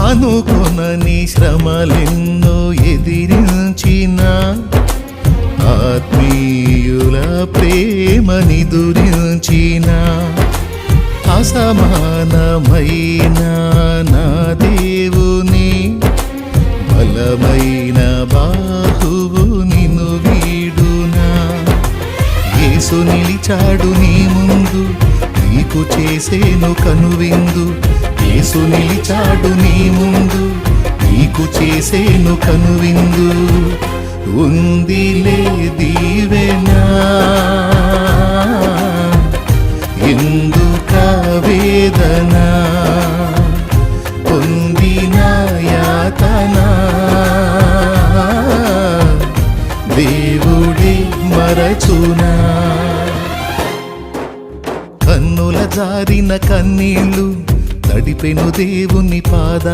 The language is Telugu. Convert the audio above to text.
అనుకునని శ్రమలెన్నో ఎదిరించిన ఆత్మీయుల ప్రేమని దురించిన అసమానమైన నా దేవుని బలమైన బాహువు నిన్ను వీడునా. యేసు నిలిచాడు నీ ముందు నీకు చేసేను కనువిందు యేసు నీ ముందు నీకు చేసేను కనువిందు. ఉందిలే దీవెనా. ఎందుక వేదన? పొందిన యాతన దేవుడే మరచునా. కన్నుల జారిన కన్నీళ్ళు నడిపెను దేవుని పాద